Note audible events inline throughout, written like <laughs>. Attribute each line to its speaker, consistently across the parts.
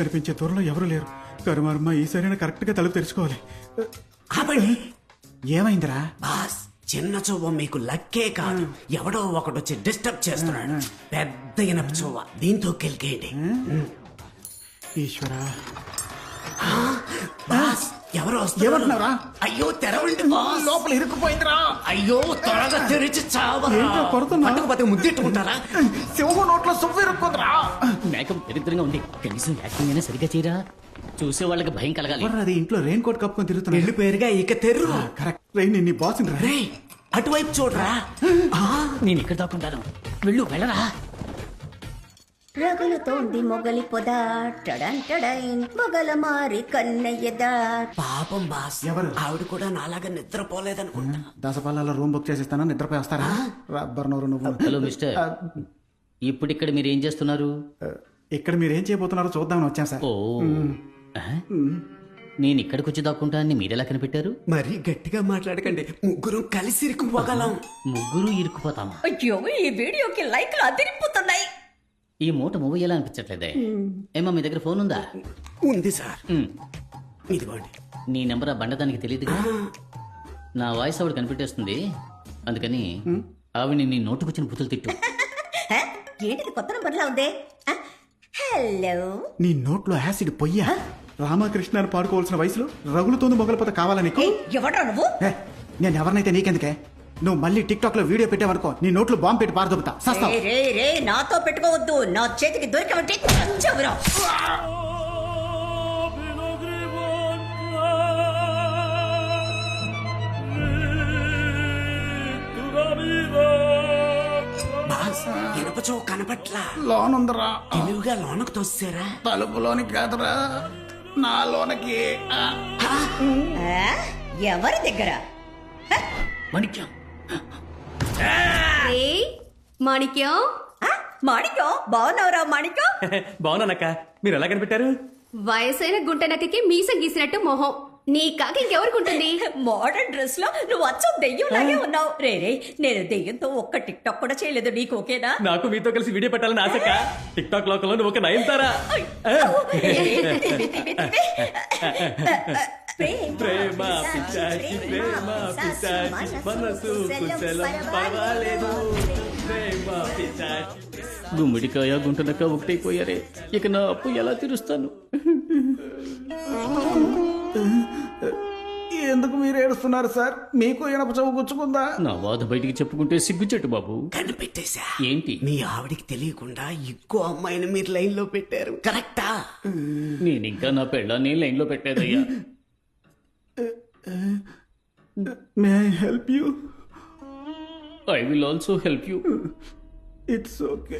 Speaker 1: కనిపించే త్వరలో ఎవరు లేరు. కరుమారమ్మ ఈసారైనా కరెక్ట్గా తలుపు తెరుచుకోవాలి.
Speaker 2: ఆపండి.
Speaker 1: ఏమైందిరా?
Speaker 2: బాస్ చిన్న చువ్వ మీకు లక్కే కాదు. ఎవడో ఒకడు వచ్చి డిస్టర్బ్ చేస్తున్నాడు. పెద్ద ఇనప చువ్వ దీంతో కెలికేయండి
Speaker 1: ఈశ్వరా.
Speaker 2: బాస్ ఎవరు?
Speaker 1: ఏమంటున్నారా?
Speaker 2: అయ్యో తెరవండి బాస్.
Speaker 1: లోపల ఇరుక్కుపోయిందిరా.
Speaker 2: అయ్యో త్వరగా తెరిచి చావరా.
Speaker 1: కొడుతున్నా?
Speaker 2: పట్టుకుపోతే ముద్దెట్టుకుంటారా?
Speaker 1: సింహం నోట్లో సువ్వు ఇరుక్కుందిరా.
Speaker 3: మేకప్ దరిద్రంగా ఉంది. కనీసం యాక్టింగ్ అయినా సరిగ్గా చేయరా? చూసే వాళ్ళకి భయం కలగాలి.
Speaker 1: అది? ఇంట్లో రెయిన్ కోట్ కప్పుకొని తిరుగుతున్నా
Speaker 2: పెళ్ళి పేరుగా ఇక తెర్రు.
Speaker 1: కరెక్ట్ రెయిన్ నీ బాస్ రా.
Speaker 2: రేయ్ అటువైపు చూడరా.
Speaker 3: నేను ఇక్కడ దాక్కుంటాను? వెళ్ళు వెళ్ళరా.
Speaker 4: రగులుతోంది మొగలి పొద. టడంటడైన్ మొగల మారి కన్నయ్యదా
Speaker 2: పాపం బాస్
Speaker 1: ఎవరు?
Speaker 2: ఆవిడ కూడా నాలాగా నిద్రపోలేదనుకుంటా.
Speaker 1: దసపాలలో రూమ్ బుక్ చేసిస్తాను? నిద్రపోయి వస్తారా? రబ్బర్ నోరు నువ్వు.
Speaker 3: Hello mister. ఇప్పుడు ఇక్కడ మీరు ఏం చేస్తున్నారు
Speaker 1: ఇక్కడ మీరు ఏం చేయబోతున్నారో చూద్దామని వచ్చాం సార్.
Speaker 3: ఓ? నేను ఇక్కడికి వచ్చి దాక్కుంటా అని మీరెలా కనిపెట్టారు?
Speaker 2: మరీ గట్టిగా మాట్లాడకండి. ముగ్గురు కలిసి ఇరుక్కుపోగలం.
Speaker 3: ముగ్గురు ఇరుక్కుపోతామా?
Speaker 4: అయ్యో ఈ వీడియోకి లైక్లు అదిరిపోతున్నాయి.
Speaker 3: ఈ మూట మూవ్ ఎలా అనిపించట్లేదే? ఏమా మీ దగ్గర ఫోన్ ఉందా
Speaker 2: ఉంది సార్. ఇదిగోండి.
Speaker 3: నీ నెంబర్ ఆ బండదానికి తెలియదుగా? నా వాయిస్ ఆవిడ కనిపెట్టేస్తుంది. అందుకని ఆవిడ నీ నోటుకొచ్చిన బుద్ధులు తిట్టు. <laughs>
Speaker 4: హ? ఏంటిది కొత్త నంబర్లా ఉంది? హలో
Speaker 1: నీ నోట్లో యాసిడ్ పొయ్యా? రామకృష్ణ అని పాడుకోవాల్సిన వయసులో రగులుతోంది మొగలపోతే కావాలా నీకు?
Speaker 4: ఎవడ్రా నువ్వు?
Speaker 1: ఏ, నేను ఎవరినైతే నీకెందుకే? నువ్వు మళ్ళీ టిక్ టాక్లో వీడియో పెట్టావనుకో నీ నోట్లో బాంబు పెట్టి పారదొబ్బుతా. సస్తావు.
Speaker 4: రే రే నాతో పెట్టుకోవద్దు. నా చేతికి చంచవురా
Speaker 2: బాస్ ఇనప చో కనపట్లా?
Speaker 1: లోనుందరా.
Speaker 2: తెలివిగా లోనకు తోసారా
Speaker 1: తలుపులోనికి కాదురా. నా లోనకి?
Speaker 4: ఎవరి దగ్గర?
Speaker 3: మణిక్యం.
Speaker 5: ఏయ్ మాణిక్యం.
Speaker 4: ఆ? మాణిక్యం బాగున్నావురా మాణిక్యం? <laughs>
Speaker 6: బాగున్నానక్క. మీరు ఎలా కనిపెట్టారు?
Speaker 5: వయసైన గుంటనక్కకి మీసం గీసినట్టు మొహం. నీ కాక ఇంకెవరికి
Speaker 4: మోడర్న్ డ్రెస్లో నువ్వు అచ్చం దెయ్యంలాగే ఉన్నావు. రే రే నేను దెయ్యంతో ఒక్క టిక్ టాక్ కూడా చేయలేదు నీకు ఓకేనా?
Speaker 6: నాకు మీతో కలిసి వీడియో పెట్టాలని ఆశక్క టిక్ టాక్ లోకంలో నువ్వు ఒక నయనతారా. ప్రేమ పిశాచి ప్రేమ పిశాచి మనసు కుశలం పర్వాలేదు. ప్రేమ పిశాచి
Speaker 3: గుమ్మిడికాయ గుంటనక్క ఒకటైపోయారే. ఇక నా అప్పు ఎలా తీరుస్తాను? <laughs>
Speaker 1: ఎందుకు మీరు ఏడుస్తున్నారు సార్? మీకు ఇనప చౌ గుచ్చుకుందా?
Speaker 3: నా బాధ బయటికి చెప్పుకుంటే సిగ్గుచెట్టు బాబు.
Speaker 2: కనిపెట్టేశా?
Speaker 3: ఏంటి?
Speaker 2: మీ ఆవిడికి తెలియకుండా ఇంకో అమ్మాయిని మీరు లైన్లో పెట్టారు. కరెక్టా?
Speaker 3: నేను ఇంకా నా పెళ్ళాన్ని లైన్లో పెట్టేదయ్యా
Speaker 1: may I help you
Speaker 3: I will also help you
Speaker 1: it's okay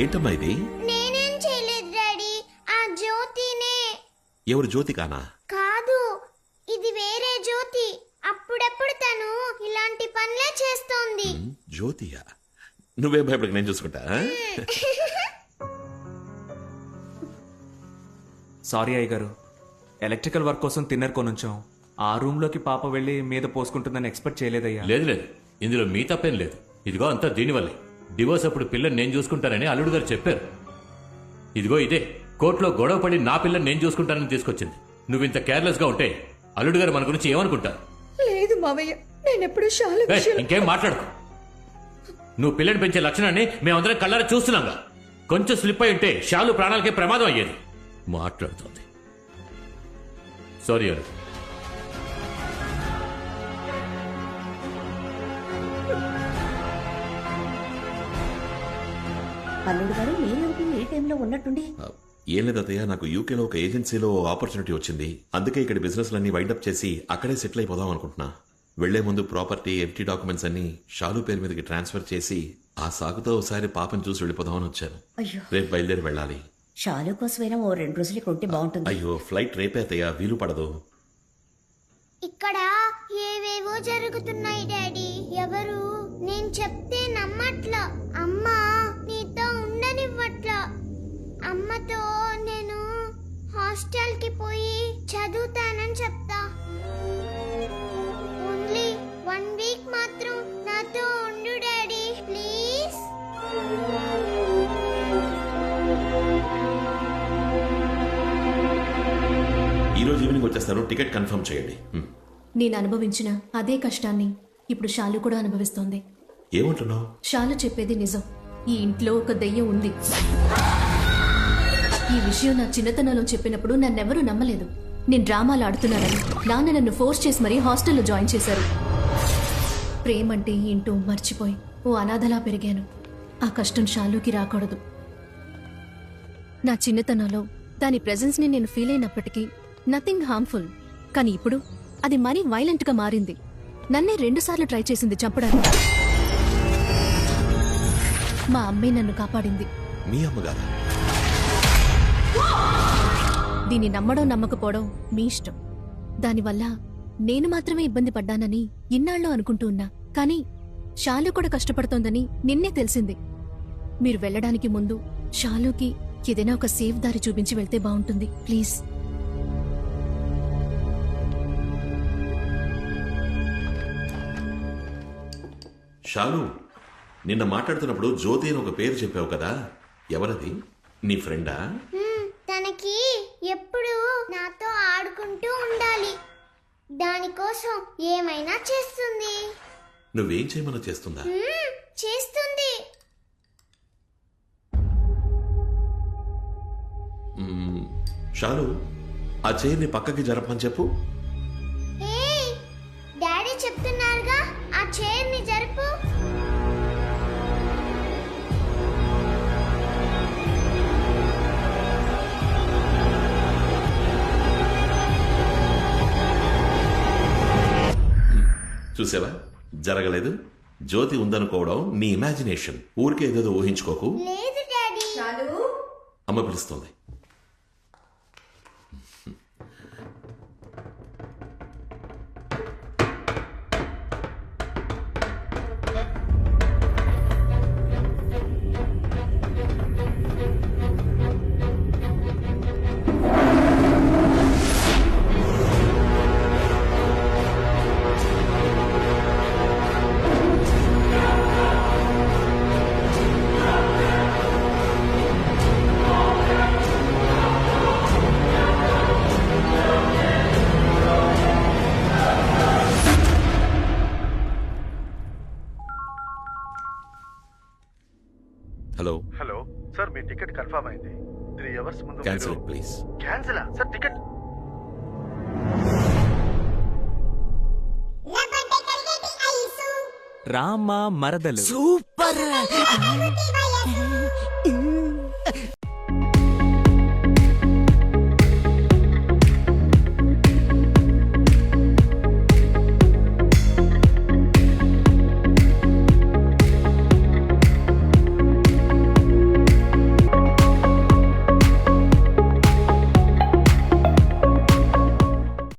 Speaker 7: ఏంటమ్మా ఇది
Speaker 8: నేనేం చేయలేదు డాడీ. ఆ జ్యోతినే.
Speaker 7: ఎవరు జ్యోతికానా
Speaker 8: కాదు ఇది వేరే జ్యోతి. అప్పుడప్పుడు తను ఇలాంటి పనులే చేస్తోంది.
Speaker 7: జ్యోతియా? నువ్వే భయపడక నేను చూసుకుంటా? <laughs>
Speaker 6: సారీ అయ్య గారు ఎలక్ట్రికల్ వర్క్ కోసం తిన్నర్ కొనుంచాం. ఆ రూమ్లోకి పాప వెళ్ళి మీద పోసుకుంటుందని ఎక్స్పెక్ట్ చేయలేదయ్యా.
Speaker 9: లేదు లేదు. ఇందులో మీ తప్పేం లేదు. ఇదిగో అంతా దీనివల్లే. డివోర్స్ అప్పుడు పిల్లని నేను చూసుకుంటానని అల్లుడు గారు చెప్పారు. ఇదిగో ఇదే కోర్టులో గొడవ పడి నా పిల్లని నేను చూసుకుంటానని తీసుకొచ్చింది. నువ్వు ఇంత కేర్లెస్గా ఉంటే అల్లుడు గారు మన గురించి ఏమనుకుంటారు?
Speaker 4: లేదు మావయ్య నేనెప్పుడు
Speaker 9: ఏయ్,
Speaker 4: విషయంలో
Speaker 9: ఇంకేం మాట్లాడుకో. నువ్వు పిల్లని పెంచే లక్షణాన్ని మేమందరం కళ్ళారా చూస్తున్నాంగా. కొంచెం స్లిప్ అయి ఉంటే షాలు ప్రాణాలకే ప్రమాదం అయ్యేది. మాట్లాడుతుంది. సారీ అరు
Speaker 4: అల్లుడు గారు మీరేమిటి ఏ టైంలో ఉన్నట్టుండి?
Speaker 7: ఏం లేదు అత్తయ్య నాకు యూకేలో ఒక ఏజెన్సీలో ఆపర్చునిటీ వచ్చింది. అందుకే ఇక్కడ బిజినెస్లన్నీ వైండప్ చేసి అక్కడే సెటిల్ అయిపోదాం అనుకుంటున్నా. వెళ్ళే ముందు ప్రాపర్టీ ఎఫ్టీ డాక్యుమెంట్స్ అన్ని షాలు పేరు మీదకి ట్రాన్స్ఫర్ చేసి ఆ సాగుతో ఒకసారి పాపని చూసి వెళ్ళిపోదామని వచ్చాను.
Speaker 4: అయ్యో.
Speaker 7: రేపు బయలుదేరి వెళ్ళాలి.
Speaker 4: షాలు కోసమైనా ఓ రెండు రోజులు ఇక్కడ ఉంటే బాగుంటుంది.
Speaker 7: అయ్యో ఫ్లైట్ రేపే అత్తయ్య వీలు పడదు.
Speaker 8: ఇక్కడ ఏవేవో జరుగుతున్నాయి డాడీ. ఎవరు? నేను చెప్తే నమ్మట్లా. హాస్టల్కి పోయి చదువుతానని చెప్తా. ఓన్లీ వన్ వీక్ మాత్రం నాతో ఉండు డాడీ ప్లీజ్.
Speaker 7: ఈ రోజు ఈవినింగ్ వచ్చేస్తాను. టికెట్ కన్ఫర్మ్ చేయండి.
Speaker 10: నేను అనుభవించిన అదే కష్టాన్ని ఇప్పుడు షాలు కూడా అనుభవిస్తోంది.
Speaker 7: ఏమంటున్నావు?
Speaker 10: షాలు చెప్పేది నిజం. ఈ ఇంట్లో ఒక దెయ్యం ఉంది. ఈ విషయం నా చిన్నతనంలో చెప్పినప్పుడు నన్నెవరూ నమ్మలేదు. నేను డ్రామాలు ఆడుతున్నానని. నాన్న నన్ను ఫోర్స్ చేసి మరీ హాస్టల్లో జాయిన్ చేశారు. ప్రేమంటే ఏంటో మర్చిపోయి ఓ అనాథలా పెరిగాను. ఆ కష్టం షాలూకి రాకూడదు. నా చిన్నతనంలో దాని ప్రెజెన్స్ని నేను ఫీల్ అయినప్పటికీ నథింగ్ హార్మ్ఫుల్. కానీ ఇప్పుడు అది మరీ వైలెంట్గా మారింది. నన్నే రెండుసార్లు ట్రై చేసింది చంపడానికి. మా అమ్మే నన్ను కాపాడింది.
Speaker 7: మీ అమ్మగారా?
Speaker 10: దీన్ని నమ్మడం నమ్మకపోవడం మీ ఇష్టం. దానివల్ల నేను మాత్రమే ఇబ్బంది పడ్డానని ఇన్నాళ్ళు అనుకుంటూ ఉన్నా. కానీ షాలు కూడా కష్టపడుతోందని నిన్నే తెలిసింది. మీరు వెళ్ళడానికి ముందు షాలుకి ఏదైనా ఒక సేఫ్ దారి చూపించి వెళ్తే బాగుంటుంది. ప్లీజ్.
Speaker 7: షాలు నిన్న మాట్లాడుతున్నప్పుడు జ్యోతి అని ఒక పేరు చెప్పావు కదా? ఎవరది? నీ ఫ్రెండా?
Speaker 8: దానికోసం ఏమైనా చేస్తుంది.
Speaker 7: నువ్వేం చేయమని చేస్తుందా?
Speaker 8: మ్మ్, చేస్తుంది.
Speaker 7: మ్మ్. షాలు ఆ చైర్ని పక్కకి జరపని చెప్పు.
Speaker 8: ఏయ్ డాడీ చెప్తున్నారుగా ఆ చైర్ని జరుపు
Speaker 7: చూసావా? జరగలేదు. జ్యోతి ఉందనుకోవడం నీ ఇమాజినేషన్. ఊరికే ఏదేదో ఊహించుకోకు.
Speaker 8: లేదు డాడీ.
Speaker 7: అమ్మ పిలుస్తుంది.
Speaker 11: కన్ఫర్మ్ అయింది. త్రీ అవర్స్ ముందు
Speaker 7: cancel please
Speaker 11: cancel? Sir ticket.
Speaker 6: Rama మరదలు.
Speaker 2: సూపర్!